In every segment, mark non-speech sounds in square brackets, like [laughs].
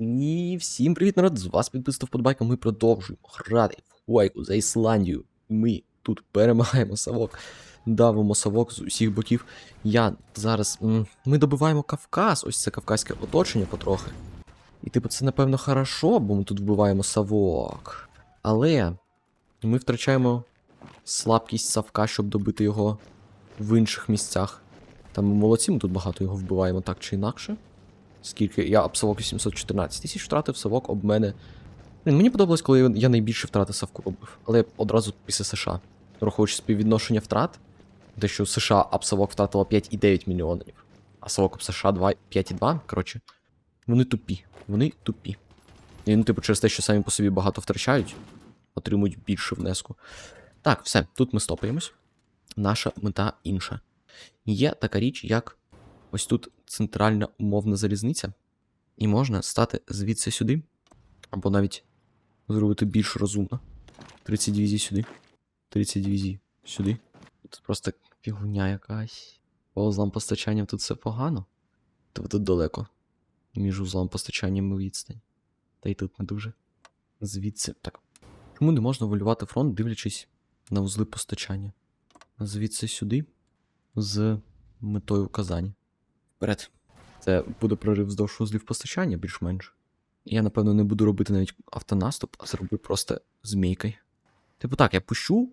І всім привіт, народ! З вас підписав Подбайка. Ми продовжуємо грати в Хуайку за Ісландію. Ми тут перемагаємо совок, давимо совок з усіх боків. Я зараз. Ми добиваємо Кавказ, ось це кавказьке оточення потрохи. І типу, це напевно хорошо, бо ми тут вбиваємо совок. Але ми втрачаємо слабкість совка, щоб добити його в інших місцях. Там ми молодці, ми тут багато його вбиваємо так чи інакше. Скільки я об совок 814 тисяч втратив, совок об мене. Мені подобалось, коли я найбільше втрати совку робив. Але одразу після США. Враховуючи співвідношення втрат, те, що США об совок втратила 5,9 мільйонів, а совок об США 5,2. Коротше, вони тупі. Вони тупі. І ну, типу, через те, що самі по собі багато втрачають, отримують більше внеску. Так, все, тут ми стопаємось. Наша мета інша. Є така річ, як ось тут центральна умовна залізниця, і можна стати звідси сюди, або навіть зробити більш розумно. 30 дивізій сюди, 30 дивізій сюди. Тут просто фігуня якась. По узлам постачання тут все погано. Тобто тут далеко. Між узлом постачанням і відстань. Та й тут не дуже. Звідси. Так. Чому не можна валювати фронт, дивлячись на узли постачання? Звідси сюди з метою Казані. Вперед. Це буде прорив вздовж узлів постачання більш-менш. Я, напевно, не буду робити навіть автонаступ, а зроблю просто змійкою. Типу так, я пущу,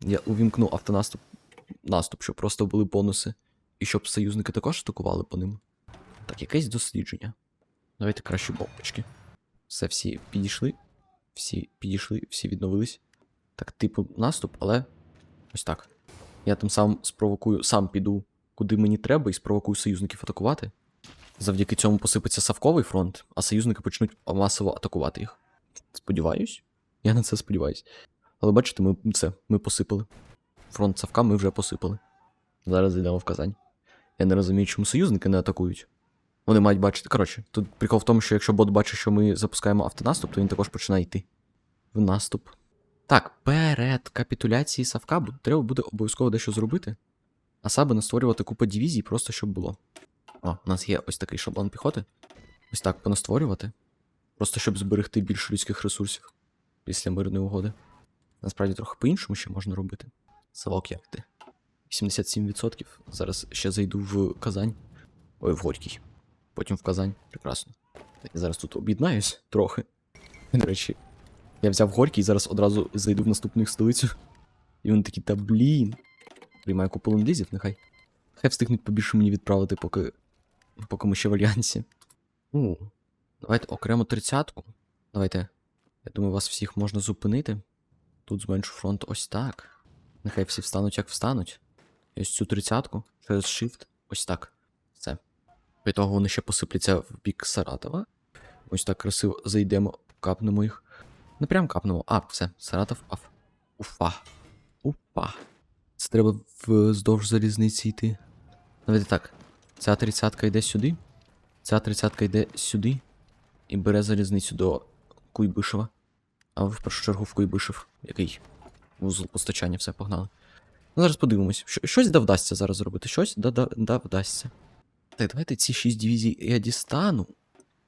я увімкну автонаступ, наступ, щоб просто були бонуси, і щоб союзники також атакували по ним. Так, якесь дослідження. Давайте краще бомбочки. Все, всі підійшли. Всі підійшли, всі відновились. Так, типу, наступ, але ось так. Я тим самим спровокую, сам піду куди мені треба, і спровокую союзників атакувати. Завдяки цьому посипеться Савковий фронт, а союзники почнуть масово атакувати їх. Сподіваюсь. Я на це сподіваюсь. Але бачите, ми це, ми посипали. Фронт Савка ми вже посипали. Зараз йдемо в Казань. Я не розумію, чому союзники не атакують. Вони мають бачити. Коротше, тут прикол в тому, що якщо бот бачить, що ми запускаємо автонаступ, то він також починає йти в наступ. Так, перед капітуляцією Савка треба буде обов'язково дещо зробити. А саме настворювати купу дивізій, просто щоб було. О, у нас є ось такий шаблон піхоти. Ось так понастворювати. Просто щоб зберегти більше людських ресурсів після мирної угоди. Насправді трохи по-іншому ще можна робити. Савок як ти? 87%. Зараз ще зайду в Казань. Ой, в Горький. Потім в Казань. Прекрасно. Я зараз тут об'єднаюсь трохи. До речі, я взяв Горький і зараз одразу зайду в наступну їх столицю. І вони такі, та блін. Приймаю купу лендлізів, нехай. Хай встигнуть побільше мені відправити, поки. поки ми ще в альянсі. У, давайте окремо тридцятку. Давайте. Я думаю, вас всіх можна зупинити. Тут зменшу фронт ось так. Нехай всі встануть, як встануть. І ось цю тридцятку через Shift. Ось так. Все. При того вони ще посипляться в бік Саратова. Ось так красиво зайдемо, капнемо їх. Не прям капнемо. А, все, Саратов, аф. Уфа. Уфа. Це треба вздовж залізниці йти. Давайте так. Ця тридцятка йде сюди. Ця тридцятка йде сюди. І бере залізницю до Куйбишева. А в першу чергу в Куйбишев, який вузол постачання, все погнали. Ну, зараз подивимось. Що, щось да вдасться зараз зробити. Щось да, да, да вдасться. Так, давайте ці 6 дивізій я дістану.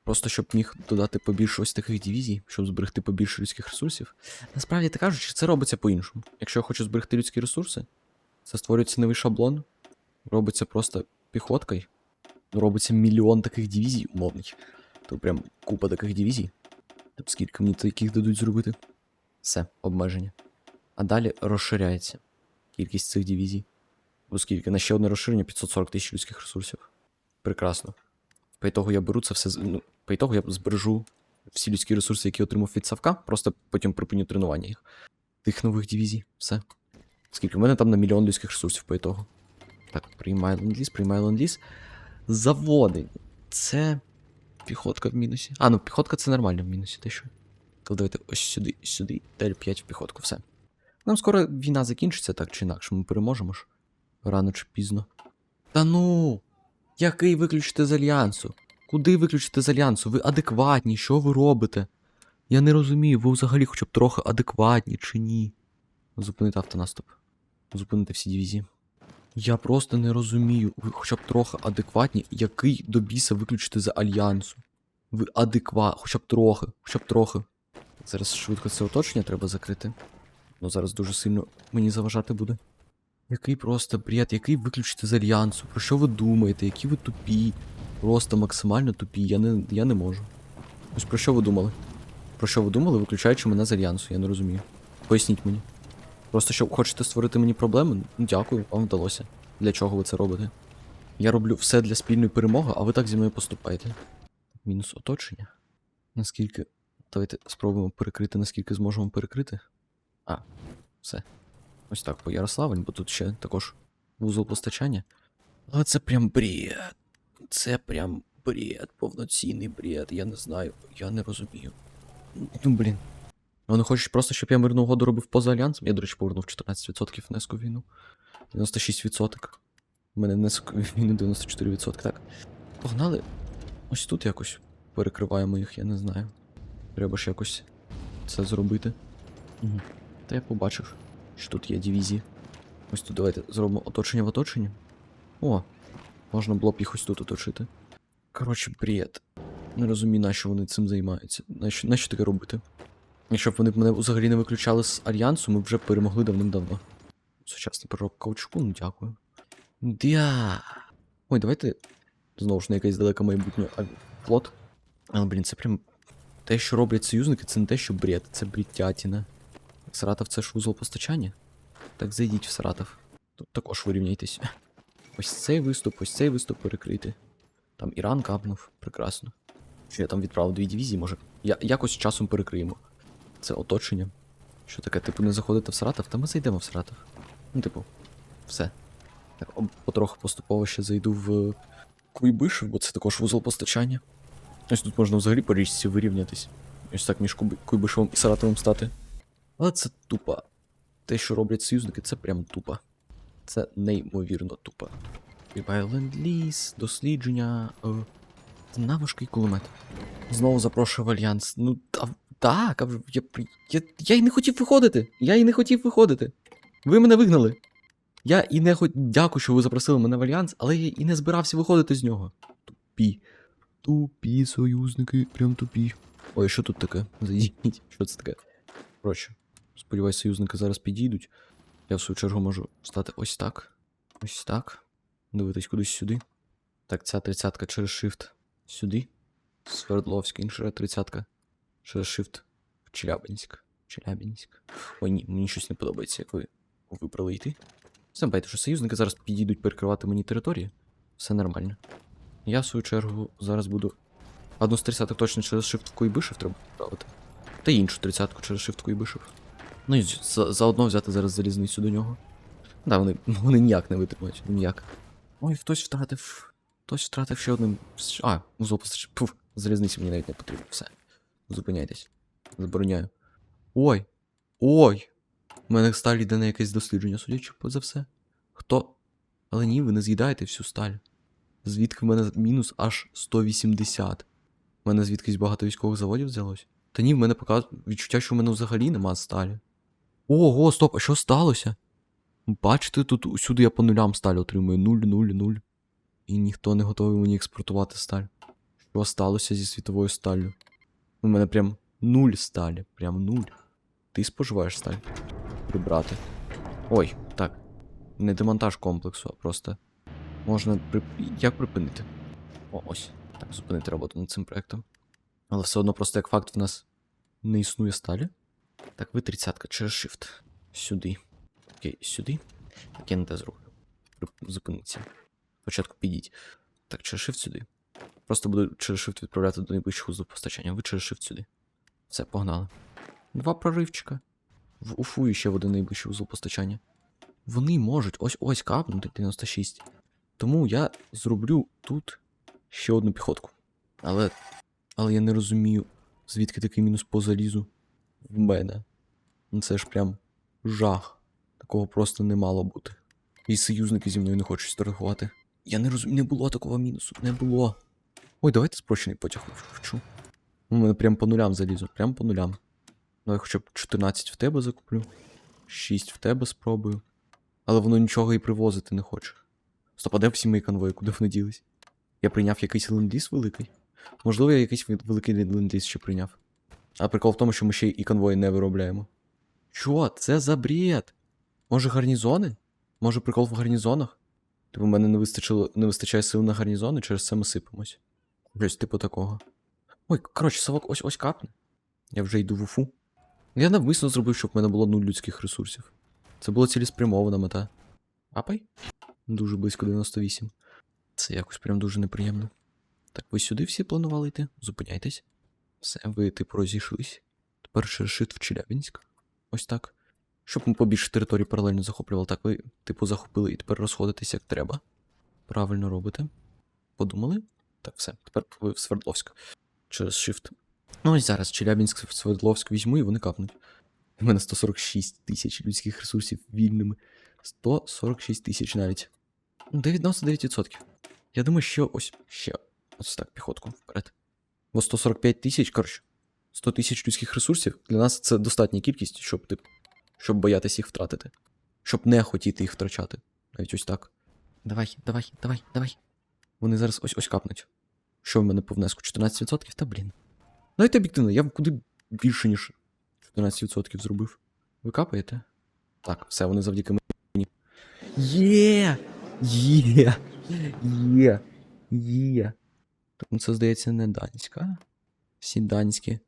Просто щоб міг додати побільше ось таких дивізій, щоб зберегти побільше людських ресурсів. Насправді так кажучи, це робиться по-іншому. Якщо я хочу зберегти людські ресурси, це створюється новий шаблон, робиться просто піхоткою, робиться мільйон таких дивізій умовних. То прям купа таких дивізій. Тобто скільки мені таких дадуть зробити? Все, обмеження. А далі розширяється кількість цих дивізій. Оскільки на ще одне розширення 540 тисяч людських ресурсів. Прекрасно. По ітогу я беру це все. Ну, по ітогу я збережу всі людські ресурси, які отримав від Савка, просто потім припиню тренування їх. Тих нових дивізій. Все. Скільки? У мене там на мільйон людських ресурсів по ітогу. Так, приймай ленд-ліз, приймай ленд-ліз. Заводи. Це. Піхотка в мінусі. А, ну піхотка це нормально в мінусі, те що. То давайте ось сюди, сюди, далі 5 в піхотку, все. Нам скоро війна закінчиться, так чи інакше, ми переможемо ж. Рано чи пізно. Та ну. Який виключити з альянсу? Куди виключити з альянсу? Ви адекватні, що ви робите? Я не розумію, ви взагалі хоча б трохи адекватні чи ні. Зупинити автонаступ. Зупинити всі дивізії. Я просто не розумію, ви хоча б трохи адекватні, який до біса виключити з альянсу. Ви адекват, хоча б трохи, хоча б трохи. Зараз швидко це оточення треба закрити. Ну зараз дуже сильно мені заважати буде. Який просто бред, який виключити з альянсу? Про що ви думаєте? Які ви тупі? Просто максимально тупі. Я не, я не можу. Ось про що ви думали? Про що ви думали, виключаючи мене з альянсу, я не розумію. Поясніть мені. Просто що хочете створити мені проблеми? Ну дякую, вам вдалося. Для чого ви це робите? Я роблю все для спільної перемоги, а ви так зі мною поступаєте. Мінус оточення. Наскільки. Давайте спробуємо перекрити, наскільки зможемо перекрити. А, все. Ось так, по Ярославль, бо тут ще також вузол постачання. Але це прям бред. Це прям бред, повноцінний бред. Я не знаю, я не розумію. Ну, блін. Вони хочуть просто, щоб я мирну угоду робив поза альянсом. Я, до речі, повернув 14% внеску війну. 96%. У мене внесок війну 94%, так. Погнали. Ось тут якось перекриваємо їх, я не знаю. Треба ж якось це зробити. Угу. Та я побачив, що тут є дивізії. Ось тут давайте зробимо оточення в оточенні. О, можна було б їх ось тут оточити. Коротше, бред. Не розумію, на що вони цим займаються. Нащо, нащо таке робити? Якщо б вони мене взагалі не виключали з альянсу, ми вже перемогли давним-давно. Сучасний пророк каучку, ну дякую. Дя. Ой, давайте знову ж на якесь далеке майбутнє флот. Але, блін, це прям. Те, що роблять союзники, це не те, що бред, це брідтятіна. Саратов це ж вузол постачання? Так зайдіть в Саратов. Тут також вирівняйтесь. Ось цей виступ, ось цей виступ перекрити. Там Іран капнув, прекрасно. Що я там відправив дві дивізії, може. Я якось часом перекриємо. Це оточення. Що таке, типу, не заходити в Саратов? Та ми зайдемо в Саратов. Ну, типу, все. Так, потроху поступово ще зайду в Куйбишев, бо це також вузол постачання. Ось тут можна взагалі по річці вирівнятись. Ось так між Куйбишевом і Саратовим стати. Але це тупо. Те, що роблять союзники, це прям тупо. Це неймовірно тупо. Прибай ленд-ліз, дослідження. Е, це наважкий кулемет. Знову запрошую в альянс. Ну, та, так, я, я, я і не хотів виходити. Я і не хотів виходити. Ви мене вигнали. Я і не хоч. Дякую, що ви запросили мене в альянс, але я і не збирався виходити з нього. Тупі. Тупі союзники, прям тупі. Ой, що тут таке? Зайдіть. Що це таке? Коротше, сподіваюсь, союзники зараз підійдуть. Я в свою чергу можу стати ось так. Ось так. Дивитись кудись сюди. Так, ця тридцятка через shift сюди. Свердловськ, інша тридцятка. Через shift в Челябинськ. Челябинськ. Ой, ні, мені щось не подобається, як ви вибрали йти. Знаєте, що союзники зараз підійдуть перекривати мені території. Все нормально. Я, в свою чергу, зараз буду. Одну з тридцяток точно через shift в Куйбишев треба відправити. Та іншу тридцятку через shift Куйбишев. Ну і за- заодно взяти зараз залізницю до нього. Да, вони, [laughs] вони ніяк не витримають, ніяк. Ой, хтось втратив. Хтось втратив ще одним. А, вузол постач. Пуф, залізниці мені навіть не потрібно. Все. Зупиняйтесь. Забороняю. Ой! Ой! У мене сталь йде на якесь дослідження, судячи за все. Хто? Але ні, ви не з'їдаєте всю сталь. Звідки в мене мінус аж 180. У мене звідкись багато військових заводів взялось? Та ні, в мене показує відчуття, що в мене взагалі нема сталі. Ого, стоп, а що сталося? Бачите, тут усюди я по нулям сталь отримую. 0, 0, 0. І ніхто не готовий мені експортувати сталь. Що сталося зі світовою сталлю? У мене прям нуль сталі. Прям нуль. Ти споживаєш сталь? Прибрати. Ой, так. Не демонтаж комплексу, а просто. Можна при... Як припинити? О, ось. Так, зупинити роботу над цим проектом. Але все одно просто як факт в нас не існує сталі. Так, ви тридцятка через shift. Сюди. Окей, сюди. Так, я не те зроблю. Прип- Зупиніться. Спочатку підіть. Так, через shift сюди. Просто буду через shift відправляти до найближчого узлу постачання. Ви через shift сюди. Все, погнали. Два проривчика. В Уфу ще в один найближчий узол постачання. Вони можуть ось ось капнути 96. Тому я зроблю тут ще одну піхотку. Але. Але я не розумію, звідки такий мінус по залізу в мене. Ну це ж прям жах. Такого просто не мало бути. І союзники зі мною не хочуть торгувати. Я не розумію, не було такого мінусу, не було. Ой, давайте спрощений потяг вчу. У мене прям по нулям залізу, прям по нулям. Давай хоча б 14 в тебе закуплю. 6 в тебе спробую. Але воно нічого і привозити не хоче. Стоп, де всі мої конвої, куди вони ділись? Я прийняв якийсь ленд-ліз великий. Можливо, я якийсь великий ленд-ліз ще прийняв. А прикол в тому, що ми ще і конвої не виробляємо. Що? Це за бред? Може гарнізони? Може прикол в гарнізонах? Типу, в мене не вистачило, не вистачає сил на гарнізони, через це ми сипемось. Щось типу такого. Ой, коротше, совок ось ось капне. Я вже йду в Уфу. Я навмисно зробив, щоб в мене було нуль людських ресурсів. Це була цілеспрямована мета. Апай? Дуже близько 98. Це якось прям дуже неприємно. Так, ви сюди всі планували йти? Зупиняйтесь. Все, ви типу розійшлись. Тепер через шит в Челябинськ. Ось так. Щоб ми побільше територій паралельно захоплювали, так ви, типу, захопили і тепер розходитесь як треба. Правильно робите. Подумали? Так, все. Тепер ви в Свердловськ. Через Shift. Ну ось зараз Челябинськ в Свердловськ візьму і вони капнуть. У мене 146 тисяч людських ресурсів вільними. 146 тисяч навіть. Ну, 99%. Я думаю, що ось ще ось так, піхотку вперед. Бо 145 тисяч, коротше, 100 тисяч людських ресурсів для нас це достатня кількість, щоб тип, щоб боятися їх втратити. Щоб не хотіти їх втрачати. Навіть ось так. Давай, давай, давай, давай. Вони зараз ось ось капнуть. Що в мене по внеску? 14%? Та блін. Давайте об'єктивно, я куди більше, ніж 14% зробив. Ви капаєте? Так, все, вони завдяки мені. Є! Є! Є! Є! Ну це, здається, не данська. Всі данські,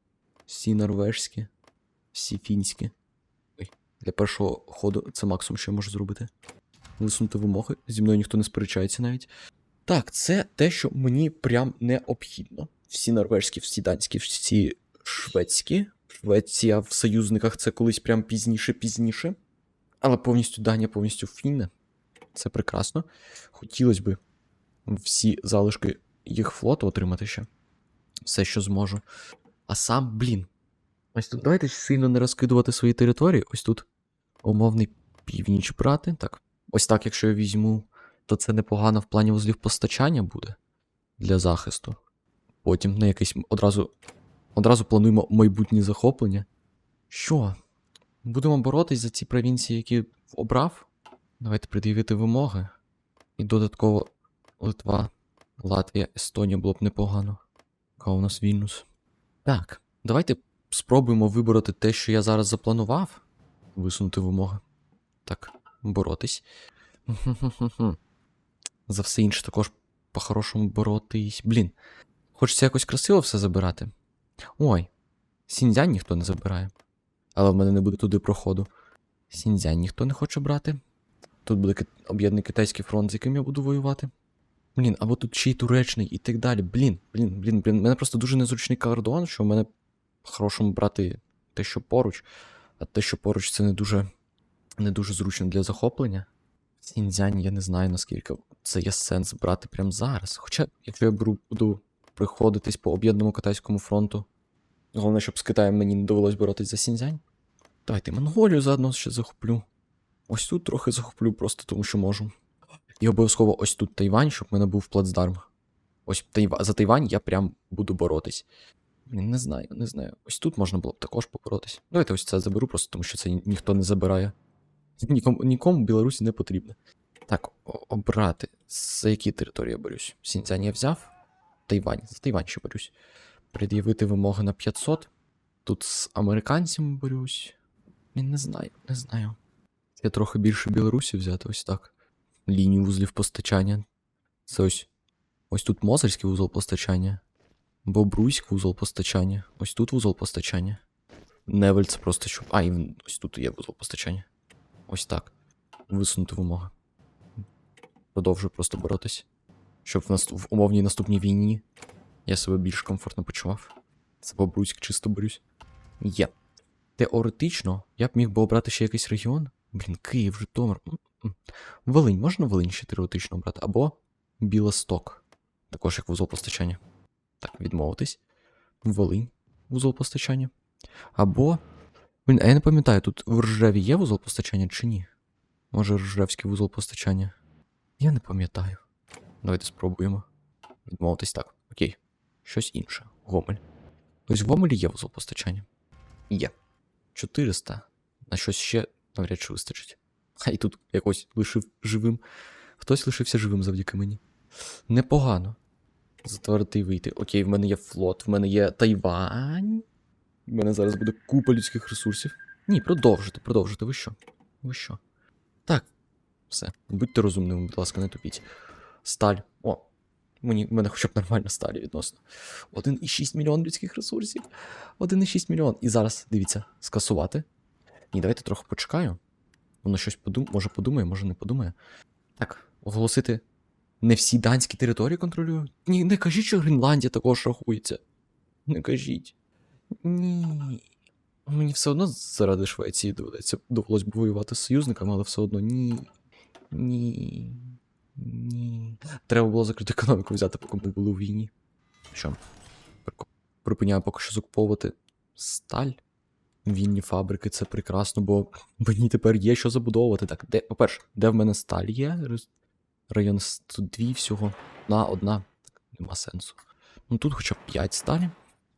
всі норвежські, всі фінські. Ой, для першого ходу це максимум, що я можу зробити. Висунути вимоги. Зі мною ніхто не сперечається навіть. Так, це те, що мені прям необхідно. Всі норвежські, всі данські, всі шведські. Швеція в союзниках це колись прям пізніше, пізніше. Але повністю Данія, повністю Фінне. Це прекрасно. Хотілося б всі залишки їх флоту отримати ще. Все, що зможу. А сам, блін. Ось тут давайте сильно не розкидувати свої території. Ось тут умовний північ брати. Так. Ось так, якщо я візьму, то це непогано в плані вузлів постачання буде для захисту. Потім на якийсь одразу. Одразу плануємо майбутнє захоплення. Що? Будемо боротись за ці провінції, які обрав. Давайте пред'явити вимоги. І додатково Литва, Латвія, Естонія було б непогано. Яка у нас Вільнюс. Так, давайте спробуємо вибороти те, що я зараз запланував. Висунути вимоги. Так, боротись. За все інше також по-хорошому боротись. Блін. Хочеться якось красиво все забирати. Ой, Сіньцзянь ніхто не забирає. Але в мене не буде туди проходу. Сіньцзянь ніхто не хоче брати. Тут буде об'єднаний китайський фронт, з яким я буду воювати. Блін, або тут ще й туречний і так далі. Блін, блін, блін, блін. У мене просто дуже незручний кордон, що в мене по-хорошому брати те, що поруч, а те, що поруч, це не дуже, не дуже зручно для захоплення. Сіньцзянь, я не знаю, наскільки це є сенс брати прямо зараз. Хоча, якщо я буду приходитись по об'єднаному китайському фронту, головне, щоб з Китаєм мені не довелось боротись за Сіньцзянь. Давайте Монголію заодно ще захоплю. Ось тут трохи захоплю, просто тому що можу. І обов'язково ось тут Тайвань, щоб в мене був плацдарм. Ось Тайва... за Тайвань я прям буду боротись. Не знаю, не знаю. Ось тут можна було б також поборотись. Давайте ось це заберу, просто тому що це ні- ніхто не забирає. [laughs] Нікому, нікому Білорусі не потрібно. Так, обрати. За які території я борюсь? Сіньцзянь я взяв. Тайвань. За Тайвань ще борюсь. Пред'явити вимоги на 500. Тут з американцями борюсь. Блін, не знаю, не знаю. Я трохи більше Білорусі взяти ось так. Лінію вузлів постачання. Це ось. Ось тут Мозерський вузол постачання. Бобруйськ вузол постачання. Ось тут вузол постачання. Невель це просто щоб. А, і ось тут є вузол постачання. Ось так. Висунути вимоги. Продовжую просто боротись. Щоб в, наступ... в умовній наступній війні я себе більш комфортно почував. Це Бобруйськ чисто борюсь. Є. Теоретично, я б міг би обрати ще якийсь регіон. Блін, Київ, Житомир. Волинь, можна Волинь ще теоретично обрати? Або Білосток. Також як вузол постачання. Так, відмовитись. Волинь, вузол постачання. Або. Блін, а я не пам'ятаю, тут в Ржеві є вузол постачання чи ні? Може, Ржевський вузол постачання? Я не пам'ятаю. Давайте спробуємо. Відмовитись так. Окей. Щось інше. Гомель. Ось в Гомелі є вузол постачання. Є. 400. На щось ще навряд чи вистачить. А і тут якось лишив живим. Хтось лишився живим завдяки мені. Непогано. Затвердити і вийти. Окей, в мене є флот, в мене є Тайвань. В мене зараз буде купа людських ресурсів. Ні, продовжуйте, продовжуйте. Ви що? Ви що? Так, все. Будьте розумними, будь ласка, не тупіть. Сталь. О, мені, в мене хоча б нормальна сталі відносно. 1,6 мільйон людських ресурсів. 1,6 мільйон. І зараз, дивіться, скасувати. Ні, давайте трохи почекаю. Воно щось подум... може подумає, може не подумає. Так, оголосити. Не всі данські території контролюю. Ні, не кажіть, що Гренландія також рахується. Не кажіть. Ні. Мені все одно заради Швеції доведеться довелось б воювати з союзниками, але все одно ні. Ні. Ні. Треба було закрити економіку взяти, поки ми були у війні. Що? Припиняю поки що закуповувати сталь. Вільні фабрики, це прекрасно, бо мені тепер є що забудовувати. Так, де, по-перше, де в мене сталь є? Район с- тут дві всього. Одна, одна. Так, нема сенсу. Ну тут хоча б 5 сталі.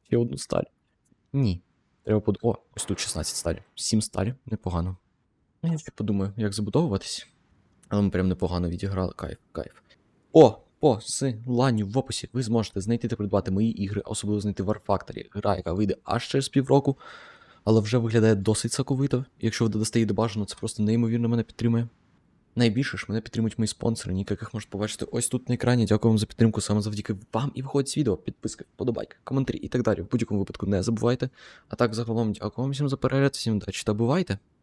Ще одну сталь. Ні. Треба под... О, ось тут 16 сталі. 7 сталі, непогано. Ну, Я ще подумаю, як забудовуватись. Але ми прям непогано відіграли. Кайф, кайф. О, посиланню в описі ви зможете знайти та придбати мої ігри, особливо знайти War Factory, гра, яка вийде аж через півроку, але вже виглядає досить соковито. Якщо ви додасте її до бажаного, це просто неймовірно мене підтримує. Найбільше ж мене підтримують мої спонсори, яких можете побачити ось тут на екрані. Дякую вам за підтримку саме завдяки вам і виходить з відео, підписки, подобайки, коментарі і так далі. В будь-якому випадку не забувайте. А так, загалом, дякую вам всім за перегляд, всім удачі та бувайте!